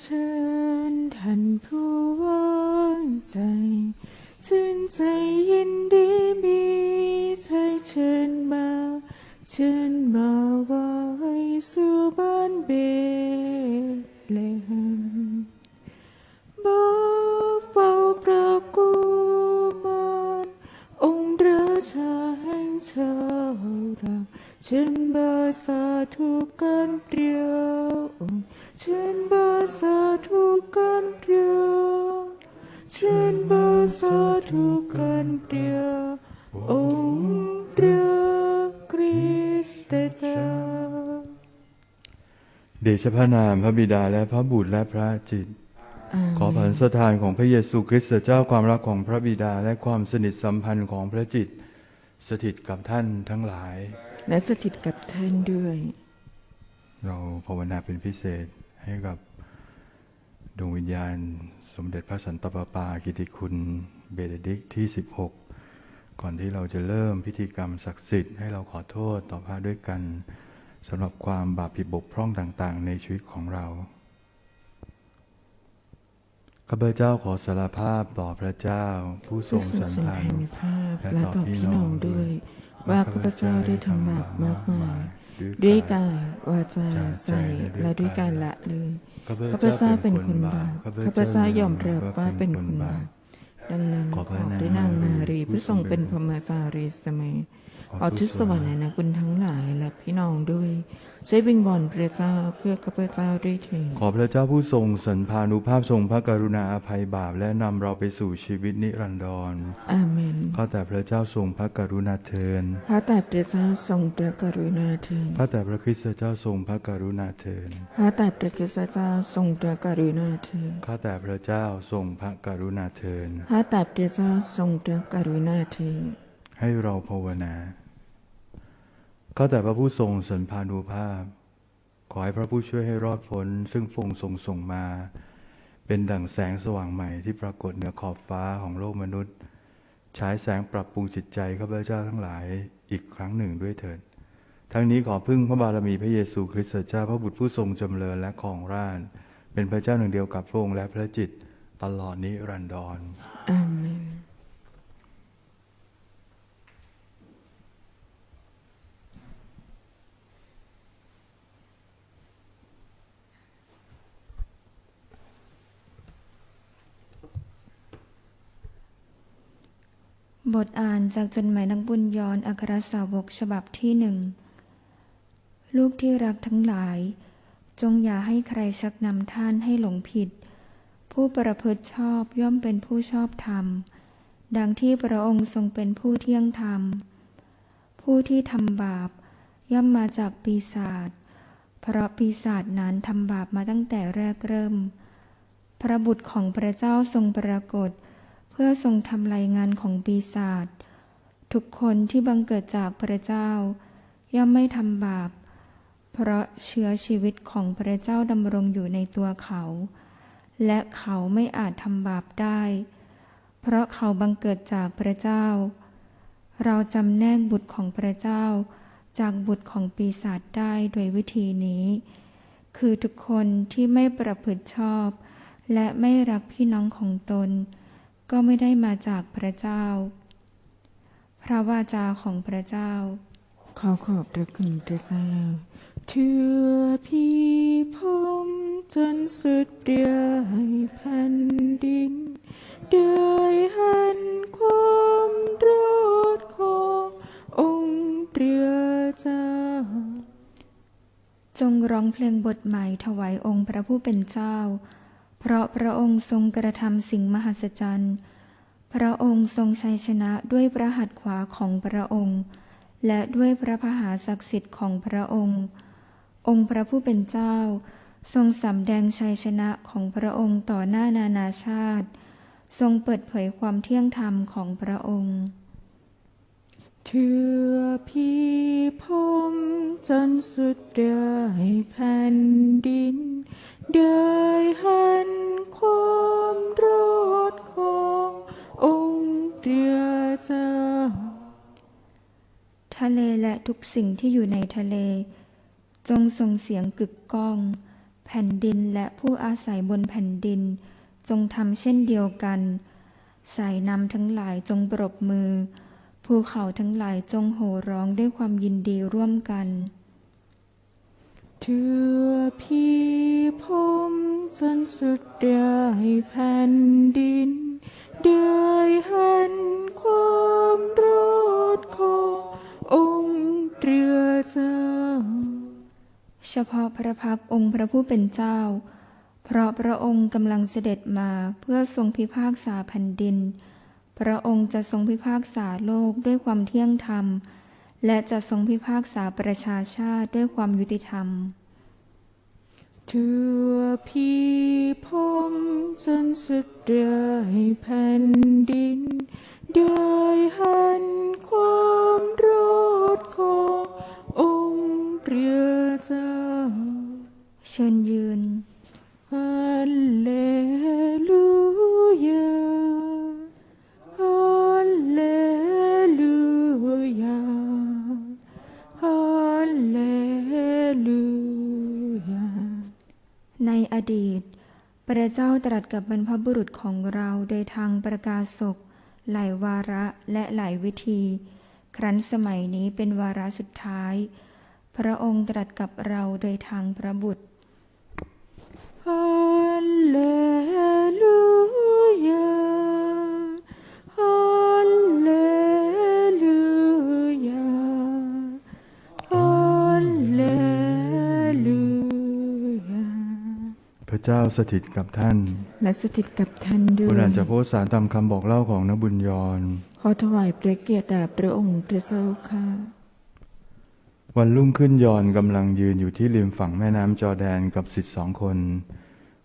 เชิญท่านผู้วางใจชื่นใจยินดีมีใจเชิญมาเชิญมาไว้สู่บ้านเบธเลเฮมบอกเป่าประกูมารองค์ราชาแห่งชาวเราเชิญบาสาธุกันเปรียว เชิญบาสาธุกันเปรียวเชิญบาสาธุกันเปรียวองค์พระคริสต์เจ้าเดชะพระนามพระบิดาและพระบุตรและพระจิต ขอผันสถานของพระเยซูคริสต์เจ้าความรักของพระบิดาและความสนิทสัมพันธ์ของพระจิต สถิตกับท่านทั้งหลาย และสถิตกับท่านด้วย เราภาวนาเป็นพิเศษ ให้กับดวงวิญญาณ สมเด็จพระสันตะปาปากิติคุณเบเดดิกต์ที่ 16 ก่อนที่เราจะเริ่มพิธีกรรมศักดิ์สิทธิ์ให้เราขอโทษต่อพระด้วยกันสำหรับความบาปผิดบกพร่องต่างๆ ในชีวิตของเราข้าพเจ้าขอสารภาพต่อพระเจ้า ผู้ทรผู้งทรงสันสันทาทานุนุภาพและต่อพี่น้องด้วย ว่าข้าพเจ้าได้ทำบาปมากมาย ด้วยกายวาจาใจและด้วยการละเลยข้าพเจ้าเป็นคนบาปข้าพเจ้ายอมรับว่าเป็นคนบาปดังนั้นขอได้นางมารีผู้ทรงเป็นพรหมจารีสมัย ขอทุกสวรรค์นะคุณทั้งหลายและพี่น้องด้วยช่วยวิงบอลพระเจ้าเพื่อข้าพเจ้าด้วยเถิดขอพระเจ้าผู้ทรงสันพานุภาพทรงพระกรุณาอภัยบาปและนำเราไปสู่ชีวิตนิรันดรอาเมนข้าแต่พระเจ้าทรงพระกรุณาเทินพระแต่พระเจ้าทรงพระกรุณาเถิดข้าแต่พระคริสต์เจ้าทรงพระกรุณาเทินพระแต่พระกษัตริย์เจ้าทรงพระกรุณาเถิดข้าแต่พระเจ้าทรงพระกรุณาเทินพระแต่พระเจ้าทรงพระกรุณาเถิดให้เราภาวนา ข้าแต่พระผู้ทรงสันพานุภาพ ขอให้พระผู้ช่วยให้รอดพ้น ซึ่งพงทรงส่งมา เป็นดั่งแสงสว่างใหม่ที่ปรากฏเหนือขอบฟ้าของโลกมนุษย์ ฉายแสงปรับปรุงจิตใจข้าพเจ้าทั้งหลายอีกครั้งหนึ่งด้วยเถิด ทั้งนี้ขอพึ่งพระบารมีพระเยซูคริสต์เจ้าพระบุตรผู้ทรงจำเริญและของราชเป็นพระเจ้าหนึ่งเดียวกับพระองค์และพระจิตตลอดนิรันดรอาเม บทอ่านจากจดหมายนักบุญยอนอัครสาวกฉบับที่หนึ่ง ลูกที่รักทั้งหลาย จงอย่าให้ใครชักนำท่านให้หลงผิด ผู้ประพฤติชอบย่อมเป็นผู้ชอบธรรม ดังที่พระองค์ทรงเป็นผู้เที่ยงธรรม ผู้ที่ทำบาปย่อมมาจากปีศาจ เพราะปีศาจนั้นทำบาปมาตั้งแต่แรกเริ่ม พระบุตรของพระเจ้าทรงปรากฏเพื่อทรงทำลายงานของปีศาจทุกคนที่บังเกิดจากพระเจ้า ย่อมไม่ทำบาป เพราะเชื้อชีวิตของพระเจ้าดำรงอยู่ในตัวเขา และเขาไม่อาจทำบาปได้ เพราะเขาบังเกิดจากพระเจ้า เราจำแนกบุตรของพระเจ้า จากบุตรของปีศาจได้โดยวิธีนี้ คือทุกคนที่ไม่ประพฤติชอบ และไม่รักพี่น้องของตน ก็ไม่ได้มาจากพระเจ้า พระวาจาของพระเจ้า ขอขอบพระคุณพระเจ้าเถือพี่ผมจนสุดเปรียให้แผ่นดินได้เห็นความรอดขององค์เปรียเจ้า จงร้องเพลงบทใหม่ถวายองค์พระผู้เป็นเจ้า เพราะพระองค์ทรงกระทำสิ่งมหัศจรรย์ พระองค์ทรงชัยชนะด้วยพระหัตถ์ขวาของพระองค์ และด้วยพระพหาศักดิ์สิทธิ์ของพระองค์ องค์พระผู้เป็นเจ้า ทรงสำแดงชัยชนะของพระองค์ต่อหน้านานาชาติ ทรงเปิดเผยความเที่ยงธรรมของพระองค์เถื่อพี่ผมจนสุดเดือยแผ่นดิน ได้ห็นความรอดขององค์เรียเจ้า ทะเลและทุกสิ่งที่อยู่ในทะเล จงส่งเสียงกึกก้องแผ่ผ่นดินและผู้อาศัยบนแผ่นดิน จงทำเช่นเดียวกัน สายน้ำทั้งหลายจงปรบมือ ภูเขาทั้งหลายจงโห่ร้องด้วยความยินดีร่วมกัน ทั่วพีพมจนสุดดายแผ่นดิน ได้หันความรอดขององค์เรือเจ้า เฉพาะพระพักตรองค์พระผู้เป็นเจ้า เพราะพระองค์กำลังเสด็จมาเพื่อทรงพิพากษาแผ่นดิน พระองค์จะทรงพิพากษาโลกด้วยความเที่ยงธรรม และจะทรงพิพากษาประชาชาติด้วยความยุติธรรม ทั่วพีพมจนสุดดายแผ่นดิน ได้หันความรอดขององค์เรือเจ้า เชิญยืนฮั อดีต พระเจ้าตรัสกับบรรพบุรุษของเราโดยทางประกาศกหลายวาระและหลายวิธี ครั้นสมัยนี้เป็นวาระสุดท้าย พระองค์ตรัสกับเราโดยทางพระบุตร เจ้าสถิตกับท่าน และสถิตกับท่านด้วผู้ยอ่านจากโพสต์สารตามคำบอกเล่าของนบุญยรขอถวายพระเกียรติแด่พระองค์พระเจ้าค่ะ วันรุ่งขึ้นยอนกำลังยืนอยู่ที่ริมฝั่งแม่น้ำจอร์แดนกับสิทธิสองคน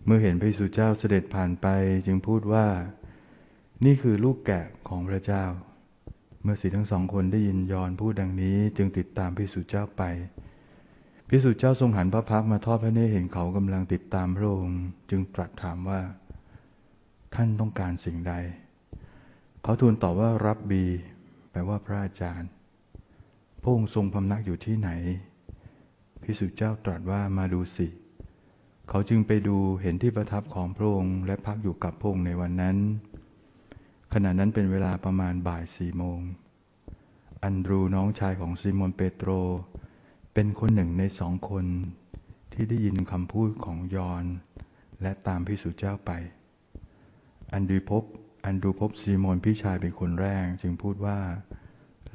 เมื่อเห็นพระเยซูเจ้าเสด็จผ่านไปจึงพูดว่า นี่คือลูกแกะของพระเจ้า เมื่อสิทธิทั้งสองคนได้ยินยอนพูดดังนี้จึงติดตามพระเยซูเจ้าไป พระเยซูเจ้าทรงหันพระพักมาทอดพระเนตรเห็นเขากำลังติดตามพระองค์ จึงตรัสถามว่า ท่านต้องการสิ่งใด เขาทูลตอบว่ารับบี แปลว่าพระอาจารย์ พระองค์ทรงพำนักอยู่ที่ไหน พิสุเจ้าตรัสว่ามาดูสิเขาจึงไปดูเห็นที่ประทับของพระองค์ และพักอยู่กับพระองค์ในวันนั้น ขณะนั้นเป็นเวลาประมาณบ่ายสี่โมง อันดรูน้องชายของซิโมนเปโตร เป็นคนหนึ่งในสองคนที่ได้ยินคำพูดของยอน และตามพิสุเจ้าไป อันดูพบอันดูพบซีโมนพี่ชายเป็นคนแรก จึงพูดว่า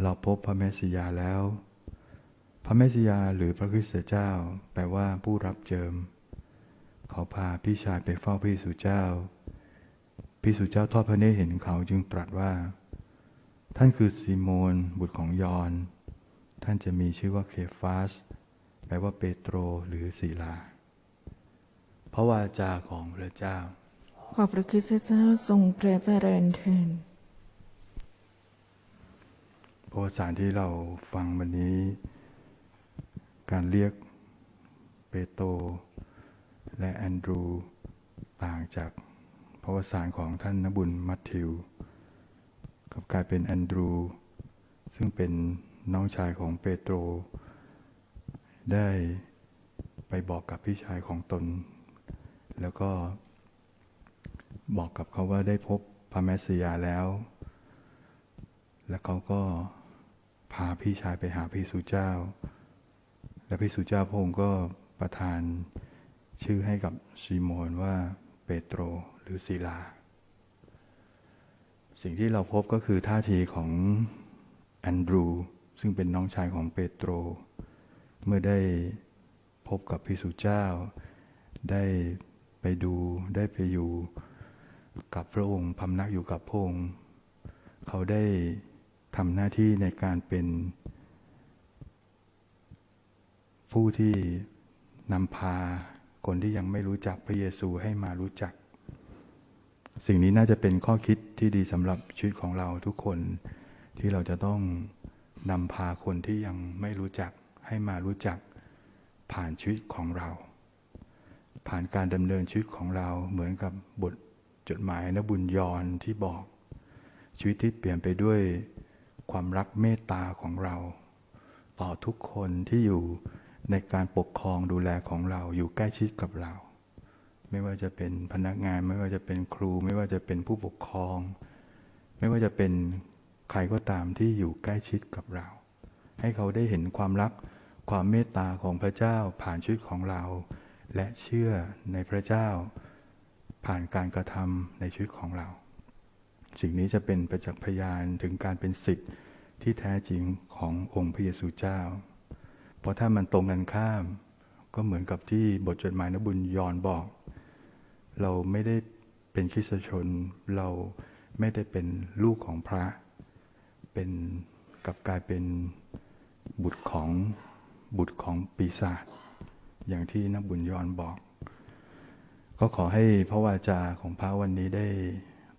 เราพบพระเมสสิยาแล้ว พระเมสสิยาหรือพระคริสตเจ้า แปลว่าผู้รับเจิม เขาพาพี่ชายไปเฝ้าพี่สุเจ้าพี่สุเจ้าทอดพระเนตรเห็นเขาจึงตรัสว่า ท่านคือซีโมนบุตรของยอน ท่านจะมีชื่อว่าเคฟาส แปลว่าเปโตรหรือศิลา พระวาจาของพระเจ้า ขอพระคริสต์เจ้าทรงพระเจริญเถิดประวัติศาสตร์ที่เราฟังวันนี้ การเรียกเปโตรและแอนดรูต่างจากประวัติศาสตร์ของท่านนบุญมัทธิวกลับกลายเป็นแอนดรู ซึ่งเป็น น้องชายของเปโตร ได้ไปบอกกับพี่ชายของตน แล้วก็บอกกับเขาว่าได้พบพระแมสสิยาแล้ว แล้วเขาก็พาพี่ชายไปหาพี่สุเจ้า และพี่สุเจ้าพระองค์ก็ประทานชื่อให้กับซีโมนว่าเปโตรหรือศิลา สิ่งที่เราพบก็คือท่าทีของแอนดรู ซึ่งเป็นน้องชายของเปโตร เมื่อได้พบกับพี่สุเจ้า ได้ไปดูได้ไปอยู่กับพระองค์พำนักอยู่กับพระองค์ เขาได้ทำหน้าที่ในการเป็นผู้ที่นำพาคนที่ยังไม่รู้จักพระเยซูให้มารู้จัก สิ่งนี้น่าจะเป็นข้อคิดที่ดีสำหรับชีวิตของเราทุกคนที่เราจะต้อง นำพาคนที่ยังไม่รู้จักให้มารู้จักผ่านชีวิตของเรา ผ่านการดำเนินชีวิตของเราเหมือนกับบทจดหมายนบุญยรที่บอก ชีวิตที่เปลี่ยนไปด้วยความรักเมตตาของเรา ต่อทุกคนที่อยู่ในการปกครองดูแลของเราอยู่ใกล้ชิดกับเรา ไม่ว่าจะเป็นพนักงาน ไม่ว่าจะเป็นครู ไม่ว่าจะเป็นผู้ปกครอง ไม่ว่าจะเป็น ใครก็ตามที่อยู่ใกล้ชิดกับเรา ให้เขาได้เห็นความรักความเมตตาของพระเจ้าผ่านชีวิตของเรา และเชื่อในพระเจ้า ผ่านการกระทำในชีวิตของเรา สิ่งนี้จะเป็นประจักษ์พยานถึงการเป็นสิทธิ์ที่แท้จริงขององค์พระเยซูเจ้า เพราะถ้ามันตรงกันข้าม ก็เหมือนกับที่บทจดหมายนบุญยอนบอก เราไม่ได้เป็นคริสตชนเราไม่ได้เป็นลูกของพระ เป็นกลับกลายเป็นบุตรของบุตรของปีศาจอย่างที่นักบุญยอนบอก ก็ขอให้พระวาจาของพระวันนี้ได้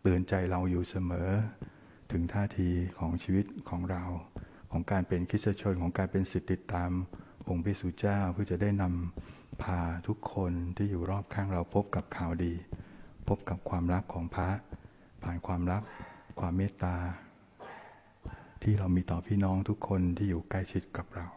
เตือนใจเราอยู่เสมอ ถึงท่าทีของชีวิตของเรา ของการเป็นคริสชนของการเป็นสิทธิติดตามองค์พระสุเจ้าเพื่อจะได้นำพาทุกคนที่อยู่รอบข้างเราพบกับข่าวดี พบกับความรักของพระ ผ่านความรัก ความเมตตา ที่เรามีต่อพี่น้องทุกคนที่อยู่ใกล้ชิดกับเรา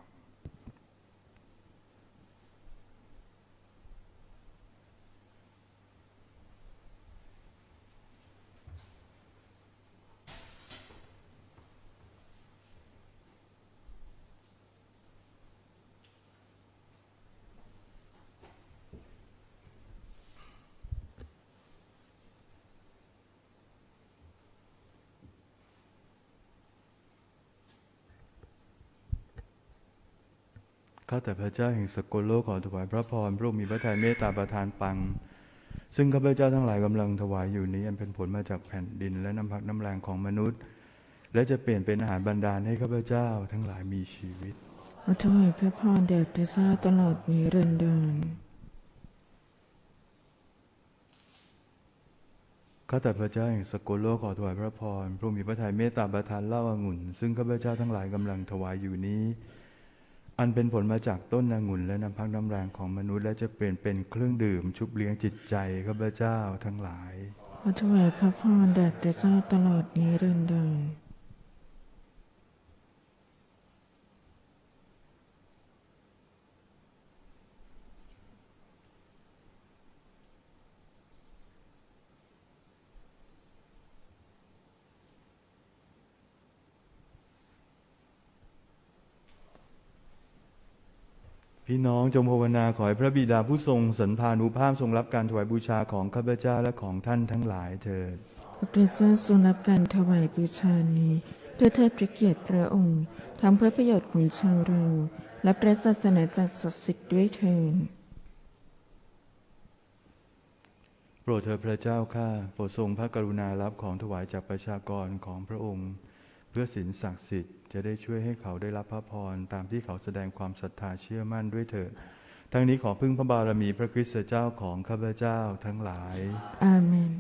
ข้าแต่พระเจ้าแห่งสกลโลกขอถวายพระพรพระองค์มีพระทัยเมตตาประทานปัง ซึ่งข้าพเจ้าทั้งหลายกำลังถวายอยู่นี้อันเป็นผลมาจากแผ่นดินและน้ำพักน้ำแรงของมนุษย์ และจะเปลี่ยนเป็นอาหารบรรดาลให้ข้าพเจ้าทั้งหลายมีชีวิตขอถวายพระพรแด่พระเจ้าตลอดนิรันดรข้าแต่พระเจ้าแห่งสกลโลกขอถวายพระพรพระองค์มีพระทัยเมตตาประทานเหล้าองุ่น ซึ่งข้าพเจ้าทั้งหลายกำลังถวายอยู่นี้ อันเป็นผลมาจากต้นองุ่นและน้ำพักน้ำแรงของมนุษย์ และจะเปลี่ยนเป็นเครื่องดื่ม ชุบเลี้ยงจิตใจข้าพเจ้าทั้งหลายขอถวายพระพรแด่พระเจ้าตลอดนี้เรื่นเดิน พี่น้องจงภาวนาขอให้พระบิดาผู้ทรงสันพานุภาพทรงรับการถวายบูชาของข้าพเจ้าและของท่านทั้งหลายเถิดพระเจ้าทรงรับการถวายบูชานี้เพื่อเทิดพระเกียรติพระองค์ทำเพื่อประโยชน์ของชาวเรา และพระศาสนาจักรศักดิ์สิทธิ์ด้วยเถิดโปรดเถิดพระเจ้าข้าโปรดทรงพระกรุณารับของถวายจากประชากรของพระองค์ เพื่อศีลศักดิ์สิทธิ์ จะได้ช่วยให้เขาได้รับพระพรตามที่เขาแสดงความศรัทธาเชื่อมั่นด้วยเถิดทั้งนี้ขอพึ่งพระบารมีพระคริสต์เจ้าของข้าพเจ้าทั้งหลาย อาเมน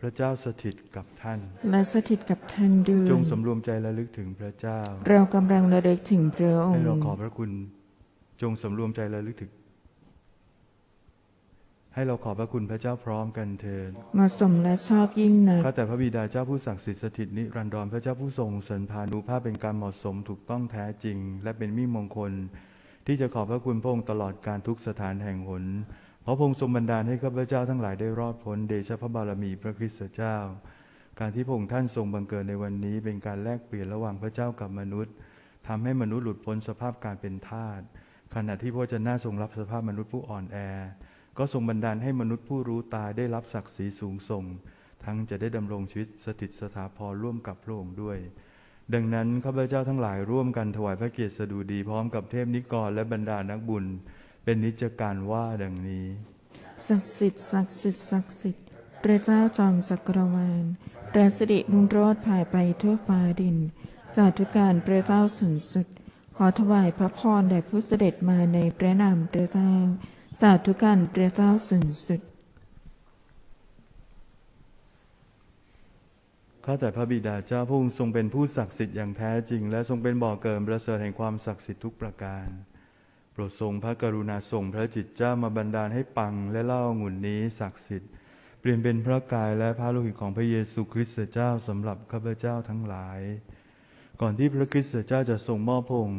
พระเจ้าสถิตกับท่าน และสถิตกับท่านด้วย จงสำรวมใจระลึกถึงพระเจ้า เรากำลังระลึกถึงพระองให้ค์เราขอบพระคุณ จงสำรวมใจระลึกถึง ให้เราขอบพระคุณพระเจ้าพร้อมกันเถิดเหมาะสมและชอบยิ่งนักข้าแต่พระบิดาเจ้าผู้ศักดิ์สิทธิ์สถิตนิรันดรพระเจ้าผู้ทรงสันพานุภาพเป็นการเหมาะสมถูกต้องแท้จริง และเป็นมิมงคล ที่จะขอบพระคุณพระองค์ตลอดการทุกสถานแห่งหนเพราะพระองค์ทรงบันดาลให้ข้าพเจ้าทั้งหลายได้รอดพ้นเดชะพระบารมีพระคริสต์เจ้า การที่พระองค์ท่านทรงบังเกิดในวันนี้ เป็นการแลกเปลี่ยนระหว่างพระเจ้ากับมนุษย์ทำให้มนุษย์หลุดพ้นสภาพการเป็นทาสขณะที่พระเจ้าหน้าทรงรับสภาพมนุษย์ผู้อ่อนแอ ก็ทรงบันดาลให้มนุษย์ผู้รู้ตายได้รับศักดิ์ศรีสูงส่ง ทั้งจะได้ดำรงชีวิตสถิตสถาพรร่วมกับพระองค์ด้วย ดังนั้นข้าพเจ้าทั้งหลายร่วมกันถวายพระเกียรติสดุดีพร้อมกับเทพนิกรและบรรดานักบุญ เป็นนิจการว่าดังนี้ศักดิ์สิทธิ์ศักดิ์สิทธิ์ศักดิ์สิทธิ์พระเจ้าจอมจักรวาลแรงสิรินุ่งโรดผ่ายไปทั่วฟ้าดินสาธุการพระเจ้าสูงสุด ขอถวายพระพรแด่ผู้เสด็จมาในพระนามพระเจ้า สาธุการพระเจ้าสูงสุด ข้าแต่พระบิดาเจ้าพระองค์ทรงเป็นผู้ศักดิ์สิทธิ์อย่างแท้จริง และทรงเป็นบ่อเกิดประเสริฐแห่งความศักดิ์สิทธิ์ทุกประการ โปรดทรงพระกรุณาส่งพระจิตเจ้ามาบันดาลให้ปังและเล่าองุ่นนี้ศักดิ์สิทธิ์เปลี่ยนเป็นพระกายและพระโลหิตของพระเยซูคริสต์เจ้าสำหรับข้าพเจ้าทั้งหลาย ก่อนที่พระคริสต์เจ้าจะทรงมอบพง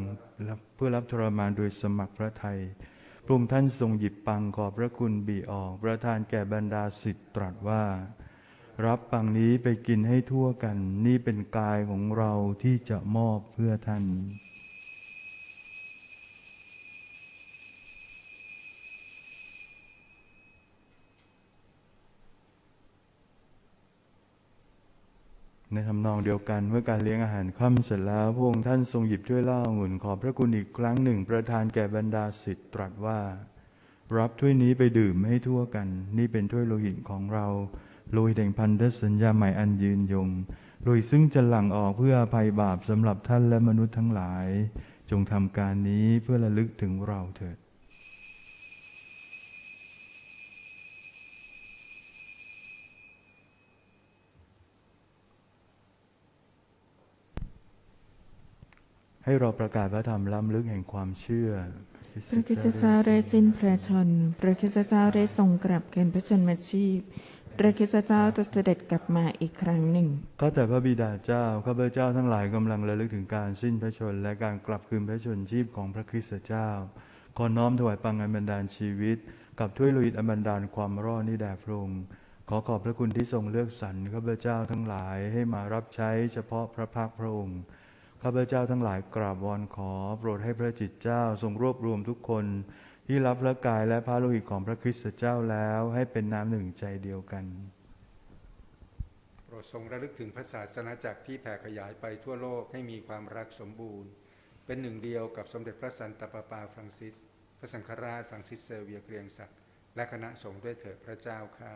เพื่อรับทรมานโดยสมัครพระทัย พระองค์ท่านทรงหยิบปังขอบพระคุณบีออก ประทานแก่บรรดาสิทธิ์ตรัสว่า รับปังนี้ไปกินให้ทั่วกัน นี่เป็นกายของเราที่จะมอบเพื่อท่าน ในทำนองเดียวกันเมื่อการเลี้ยงอาหารค่ำเสร็จแล้วพระองค์ท่านทรงหยิบถ้วยเหล้าองุ่นขอบพระคุณอีกครั้งหนึ่งประทานแก่บรรดาสิทธิ์ตรัสว่า รับถ้วยนี้ไปดื่มให้ทั่วกัน นี่เป็นถ้วยโลหิตของเราโลหิตแห่งพันธสัญญาใหม่อันยืนยงโดยซึ่งจะหลั่งออกเพื่ออภัยบาปสำหรับท่านและมนุษย์ทั้งหลาย จงทำการนี้เพื่อระลึกถึงเราเถิด ให้เราประกาศพระธรรมล้ำลึกแห่งความเชื่อ พระคริสตเจ้าได้สิ้นพระชนม์พระคริสตเจ้าได้ทรงกลับเกินพระชนมาชีพ พระคริสตเจ้าจะเสด็จกลับมาอีกครั้งหนึ่งก็แต่พระบิดาเจ้า ข้าพเจ้าทั้งหลายกำลังระลึกถึงการสิ้นพระชนม์และการกลับคืนพระชนชีพของพระคริสตเจ้า ขอน้อมถวายปังอันบันดาลชีวิต กับถ้วยโลหิตอันบันดาลความรอดนี้แด่พระองค์ ขอขอบพระคุณที่ทรงเลือกสรรข้าพเจ้าทั้งหลายให้มารับใช้เฉพาะพระพักตร์พระองค์ ข้าพเจ้าทั้งหลายกราบวอนขอ โปรดให้พระจิตเจ้าทรงรวบรวมทุกคน ที่รับพระกายและพระโลหิตของพระคริสตเจ้าแล้วให้เป็นน้ำหนึ่งใจเดียวกัน โปรดทรงระลึกถึงพระศาสนาจักรที่แผ่ขยายไปทั่วโลกให้มีความรักสมบูรณ์ เป็นหนึ่งเดียวกับสมเด็จพระสันตะปาปาฟรังซิส พระสังฆราชฟรังซิสเซเวียเกรียงศักดิ์และคณะสงฆ์ด้วยเถิดพระเจ้าข้า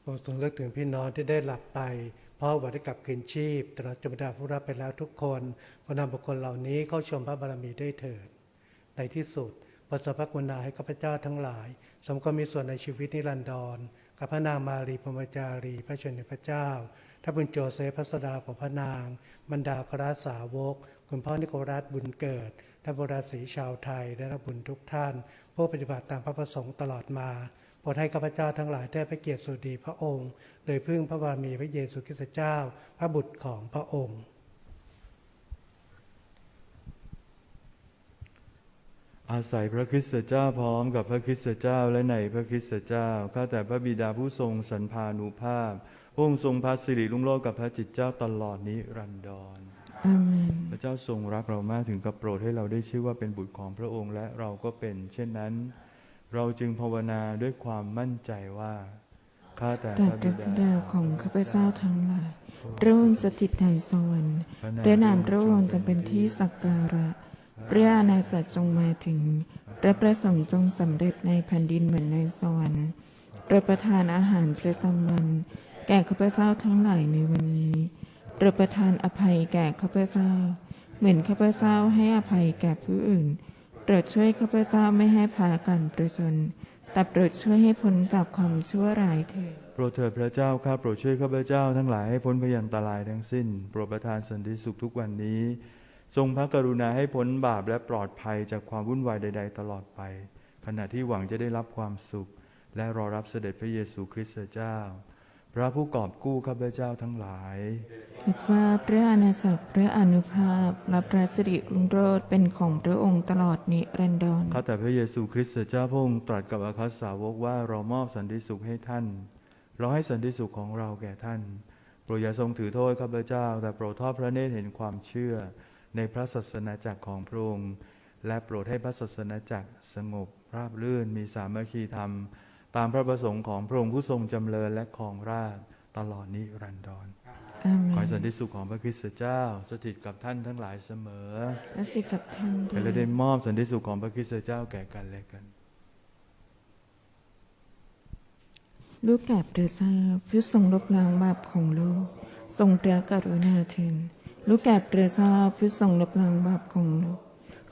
โปรดทรงเลือกถึงพี่น้องที่ได้หลับไปเพราะหวังได้กลับคืนชีพตลอดจนบรรดาผู้รับไปแล้วทุกคนขอนำบุคคลเหล่านี้เข้าชมพระบารมีด้วยเถิด ในที่สุดประสบพระกุณาให้ข้าพเจ้าทั้งหลาย สมก็มีส่วนในชีวิตนิรันดรกับพระนางมารีพรมจารีพระชนพระเจ้าท่านบุญโจเซฟพัสดาของพระนาง บรรดาคราสาวก คุณพ่อนิโครัสบุญเกิดท่านบราศีชาวไทยได้รับบุญทุกท่าน ผู้ปฏิบัติตามพระประสงค์ตลอดมา โปรดให้ข้าพเจ้าทั้งหลายได้พระเกียรติสุดีพระองค์ โดยพึ่งพระบารมีพระเยซูคริสต์เจ้า พระบุตรของพระองค์ อาศัยพระคริสตเจ้าพร้อมกับพระคริสตเจ้าและในพระคริสตเจ้าข้าแต่พระบิดาผู้ทรงสรรพานุภาพพระองค์ทรงพระสิริรุ่งโรจน์กับพระจิตเจ้าตลอดนี้รันดรอาเมนพระเจ้าทรงรักเรามากถึงกับโปรดให้เราได้ชื่อว่าเป็นบุตรของพระองค์และเราก็เป็น เช่นนั้น เราจึงภาวนาด้วยความมั่นใจว่าข้าแต่แตพระบิดาของข้าพเจ้าทั้งหลายพระองค์สถิตในสวรรค์พระนามพระองค์จะเป็นที่สักการะพระอาณาจักรจงมาถึงพระประสงค์จงสำเร็จในแผ่นดินเหมือนในสวรรค์ประประทานอาหารประจำวันแก่ข้าพเจ้าทั้งหลายในวันนี้ประประทานอภัยแก่ข้าพเจ้า เหมือนข้าพเจ้าให้อภัยแก่ผู้อื่น รดช่วยข้าพเจ้าไม่ให้พากันประชนแต่โปรดช่วยให้พ้นจากความชั่วร้ายเถิด โปรดเถิดพระเจ้าข้าโปรดช่วยข้าพเจ้าทั้งหลายให้พ้นพยันตรายทั้งสิ้น โปรดประทานสันติสุขทุกวันนี้ ทรงพระกรุณาให้พ้นบาปและปลอดภัยจากความวุ่นวายใด ๆ ตลอดไป ขณะที่หวังจะได้รับความสุข และรอรับเสด็จพระเยซูคริสต์เจ้า พระผู้กอบกู้ข้าพเจ้าทั้งหลายคิดว่าพระอาณาจักรพระอนุภาพและพระสิริรุ่งโรจน์เป็นของพระองค์ตลอดนิรันดรข้าแต่พระเยซูคริสต์เจ้าพระองค์ตรัสกับอาคัสสาวกว่าเรามอบสันติสุขให้ท่าน เราให้สันติสุขของเราแก่ท่าน โปรดอย่าทรงถือโทษข้าพเจ้า แต่โปรดทอดพระเนตรเห็นความเชื่อ ในพระศาสนาจักรของพระองค์และโปรดให้พระศาสนาจักรสงบราบรื่นมีสามัคคีธรรม ตามพระประสงค์ของพระองค์ผู้ทรงจำเริญและครองราชย์ตลอดนิรันดรอาเมขอให้นสันติสุขของพระคริสต์เจ้า สถิตกับท่านทั้งหลายเสมอและสิทธิ์กับท่านด้วและยได้มอบสันติสุขของพระคริสต์เจ้าแก่กันและกัน ลูกแก่พระเจ้าผู้ทรงลบล้างบาปของโลกทรงพระกรุณาเถิดลูกแก่พระเจ้าผู้ทรงลบล้างบาปของโลก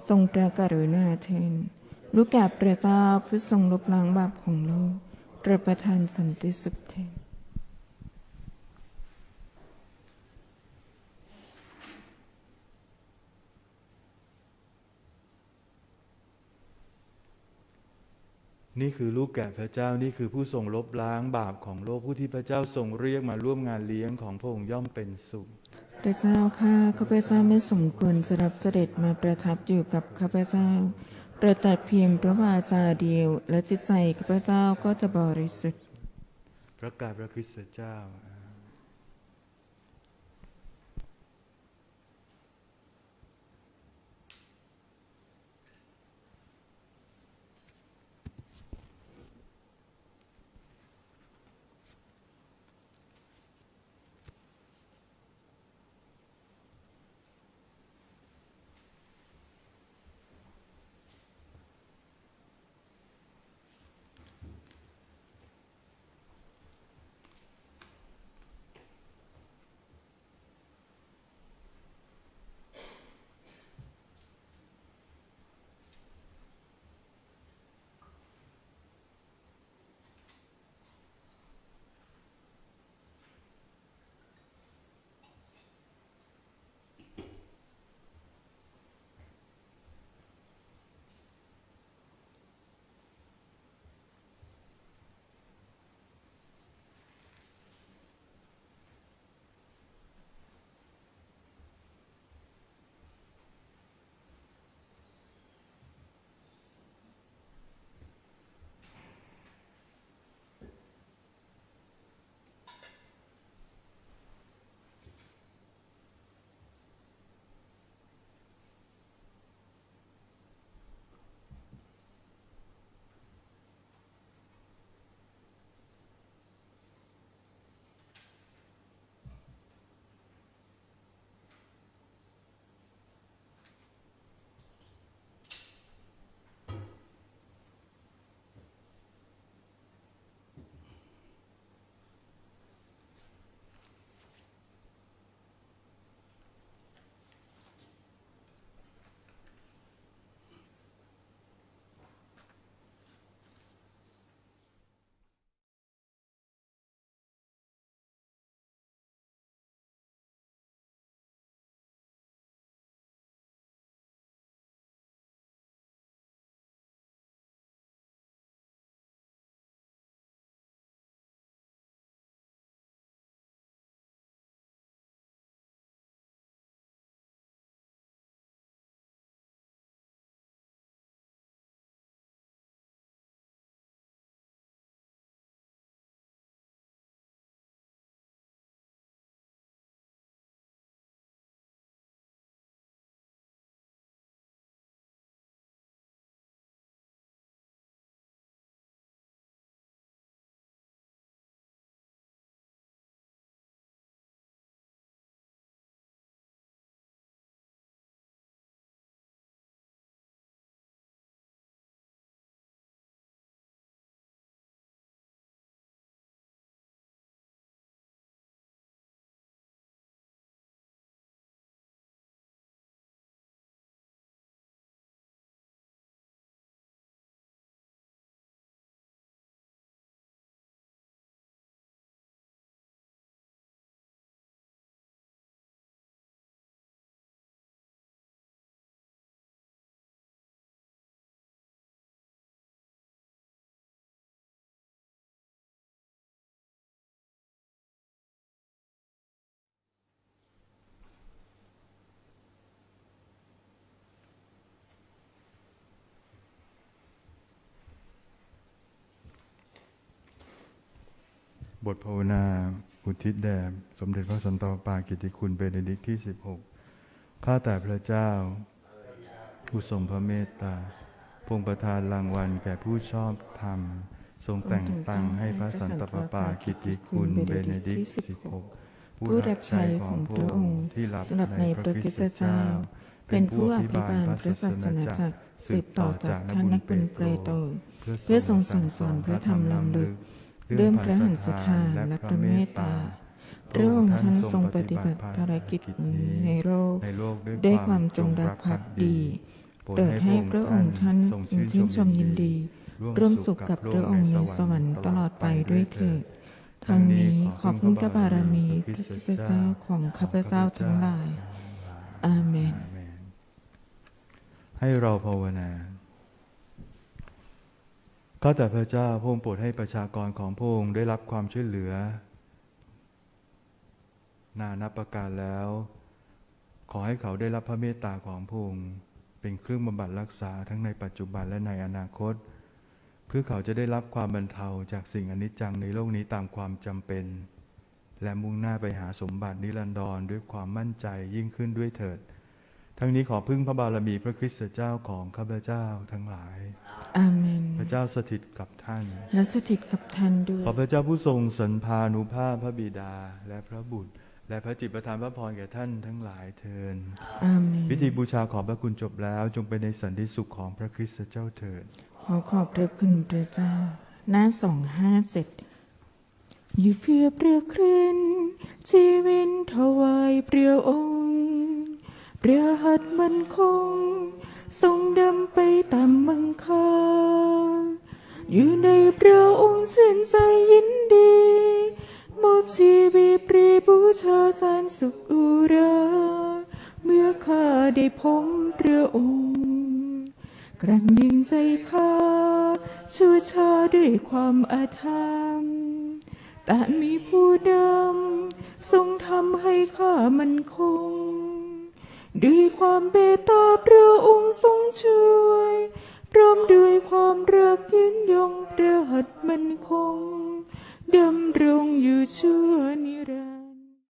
ทรงพระกรุณาเถิด ลูกแก่พระเจ้าผู้ทรงลบล้างบาปของโลกโปรดประทานสันติสุขเถิดนนี่คือลูกแกะพระเจ้านี่คือผู้ทรงลบล้างบาปของโลกผู้ที่พระเจ้าทรงเรียกมาร่วมงานเลี้ยงของพระองค์ย่อมเป็นสุข พระเจ้าข้าข้าพเจ้าไม่สมควรจะรับเสด็จมาประทับอยู่กับข้าพเจ้า เราตัดเพียงพระวาจาเดียว และจิตใจข้าพเจ้าก็จะบริสุทธิ์ประกาศพระคริสตเจ้า บทภาวนาอุทิศแด่สมเด็จพระสันตะปากิติคุณเบเนดิกที่ 16 ข้าแต่พระเจ้า ผู้ทรงพระเมตตา พงประทานรางวัลแก่ผู้ชอบธรรม ทรงแต่งตั้งให้พระสันตะปากิติคุณเบเนดิกที่16 ผู้รับใช้ของพระองค์ที่หลับสำหรับในพระคริสตเจ้า เป็นผู้อภิบาลพระศาสนาจักรสืบต่อจากท่านนักบุญเปรโต เพื่อทรงสั่งสอนพระธรรมล้ำลึก เรื่องพระหันสถานและพระเมตตาพระองค์ท่านทรงปฏิบัติภารกิจนี้ในโลกในโลกด้วยความจงรักภักดีโปรดให้พระองค์ท่านชื่นชมยินดี ร่วมสุขกับพระองค์ในสวรรค์ตลอดไปด้วยเถิดทั้งนี้ขอบคุณพระบารมีพระคริสเจ้าของข้าพเจ้าทั้งหลาย อามนอาเมน ให้เราภาวนา ก็แต่พระเจ้าพระองค์โปรดให้ประชากรของพระองค์ได้รับความช่วยเหลือ นานับประการแล้ว ขอให้เขาได้รับพระเมตตาของพระองค์เป็นเครื่องบำบัดรักษาทั้งในปัจจุบันและในอนาคต เพื่อเขาจะได้รับความบรรเทาจากสิ่งอนิจจังในโลกนี้ตามความจำเป็น และมุ่งหน้าไปหาสมบัตินิรันดรด้วยความมั่นใจยิ่งขึ้นด้วยเถิด ทั้งนี้ขอพึ่งพระบารมีพระคริสต์เจ้าของข้าพเจ้าทั้งหลาย อาเมน พระเจ้าสถิตกับท่าน และสถิตกับท่านด้วย ขอพระเจ้าผู้ทรงสันพานุภาพพระบิดาและพระบุตร และพระจิตประทานพระพรแก่ท่านทั้งหลายเทินอาเมน พิธีบูชาขอบพระคุณจบแล้วจงเป็นในสันติสุขของพระคริสต์เจ้าเถิด ขอขอบพระคุณพระเจ้า หน้าสองห้าเจ็ดอยู่เพื่อเปรียครินชีวินถวายเปรียองค์ เรียหัดมันคง ทรงดำไปตามมังคา อยู่ในเรียองค์ชื่นใจยินดี มอบชีวิตปรีบูชาสารสุขอุรา เมื่อข้าได้พบเรือองค์กรังยิงใจข้าชั่วชาด้วยความอาธรรม แต่มีผู้นำทรงทำให้ข้ามันคง ด้วยความเบตตาพระองค์ทรงช่วย พร้อมด้วยความรักยืนยงพระหัตถ์มันคงดำรงอยู่ชั่วนิรันดร์